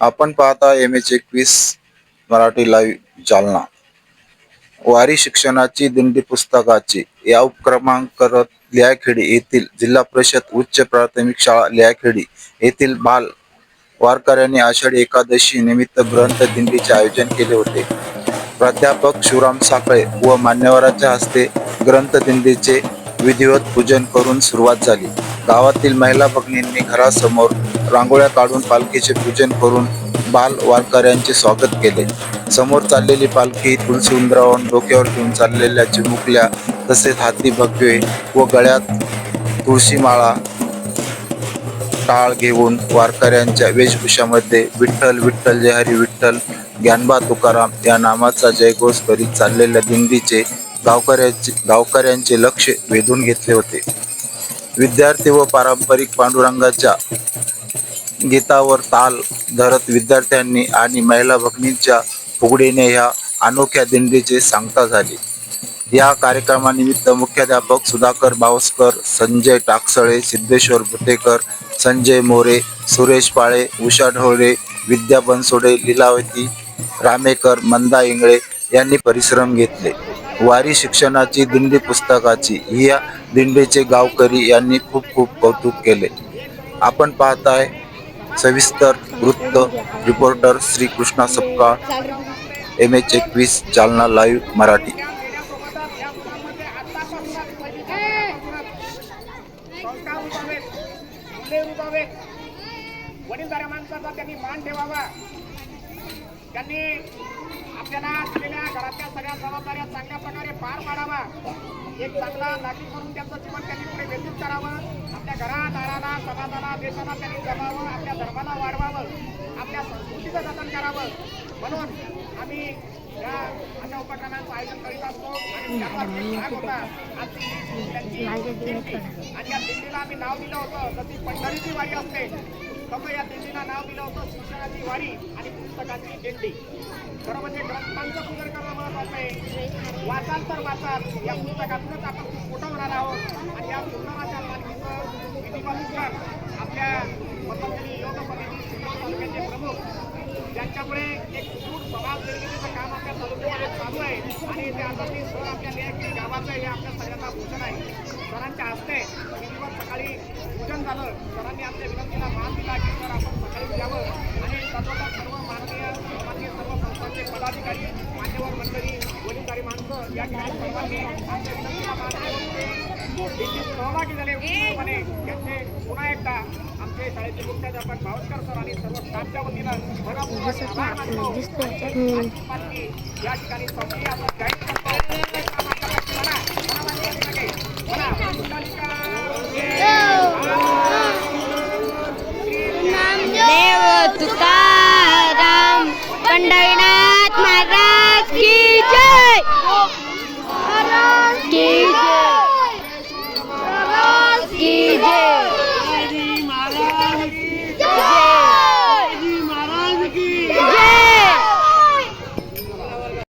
आपण पाहता M H एकवीस मराठी लाईव्ह जालना. वारी शिक्षणाची दिंडी पुस्तकाची. या उपक्रमांक करत लियाखेडी येथील जिल्हा परिषद उच्च प्राथमिक शाळा लियाखेडी येथील बाल वारकऱ्यांनी आषाढी एकादशी निमित्त ग्रंथ दिंडीचे आयोजन केले होते. प्राध्यापक शिवराम साखळे व मान्यवरांच्या हस्ते ग्रंथ दिंडीचे विधिवत पूजन करून सुरुवात झाली. गावातील महिला भगिनींनी घरासमोर रांगोळ्या काढून पालखीचे पूजन करून बाल वारकऱ्यांचे स्वागत केले. समोर चाललेली पालखी तुलसी उंदरावरून डोक्यावर घेऊन चाललेल्या चिमुकल्या तसेच हाती भगवे व गळ्यात तुळशीमाळा टाळ घेऊन वारकऱ्यांच्या वेशभूषामध्ये विठ्ठल विठ्ठल जय हरी विठ्ठल ज्ञानबा तुकाराम या नामाचा जयघोष करीत चाललेल्या दिंडीचे गावकऱ्यांचे गावकऱ्यांचे लक्ष वेधून घेतले होते. विद्यार्थी व पारंपरिक पांडुरंगाच्या गीतावर ताल धरत विद्यार्थ्यांनी आणि महिला भगिनींच्या फुगडीने ह्या अनोख्या दिंडीची सांगता झाली. या कार्यक्रमानिमित्त मुख्याध्यापक सुधाकर बावस्कर संजय टाकसळे सिद्धेश्वर भुतेकर संजय मोरे सुरेश पाळे उषा ढोळे विद्या बनसोडे लीलावती रामेकर मंदा इंगळे यांनी परिश्रम घेतले. वारी शिक्षणाची दिंडी पुस्तकाची या दिंडीचे गावकरी यांनी खूप खूप कौतुक केले. आपण पाहताय सविस्तर वृत्त reporter Shri Krishna Sapkal M H एकवीस जालना लाईव्ह मराठी. वडीलधाऱ्या माणसाचा त्यांनी मान ठेवावा. त्यांनी आपल्याला दिलेल्या घरातल्या सगळ्या जबाबदाऱ्या चांगल्या प्रकारे पार पाडावा. एक चांगला नागरिक म्हणून त्यांचं जीवन त्यांनी पुढे व्यतीत करावं. आपल्या घरात दाराला समाजाला देशाला त्यांनी जगावं आपल्या धर्माला वाढवावं आपल्या संस्कृतीचं जतन करावं. म्हणून आम्ही या अशा उपक्रमांचं आयोजन करीत असतो. आणि त्याचा एक भाग होता. आजची त्यांची दिंडी. आणि या दिंडीला आम्ही नाव दिलं होतं. जशी पंढरीची वारी असते तसं या दिंडीला नाव दिलं होतं. शिक्षणाची वारी आणि पुस्तकाची दिंडी. खरं म्हणजे ग्रंथांचं पूजन करणं महत्वाचं वाटतंय वाचाल तर वाचाल. या पुस्तकातूनच आपण खूप मोठं होणार आहोत. आणि या सुंदराच्या मालकीचं विधिवत आपल्या पतंजली योग समिती शिक्षण तालुक्याचे प्रमुख ज्यांच्यामुळे एक सुदूर समाज निर्मितीचं काम आपल्या तालुक्यामध्ये चालू आहे. आणि ते आता ते सर आपल्या लेखी गावाचं हे आपल्या सगळ्यांना भूषण आहे. सरांच्या हस्ते विधिवत सकाळी पूजन झालं. या ठिकाणी सर्वांनी सहभागी झाले उत्तमपणे त्यांचे पुन्हा एकदा आमचे शाळेचे मुख्याध्यापक भावस्कर सर आणि सर्व स्टाफच्या वतीनं भरपूर आभार मानतो या ठिकाणी संपली आपण जाहीर करतो तुका Almighty.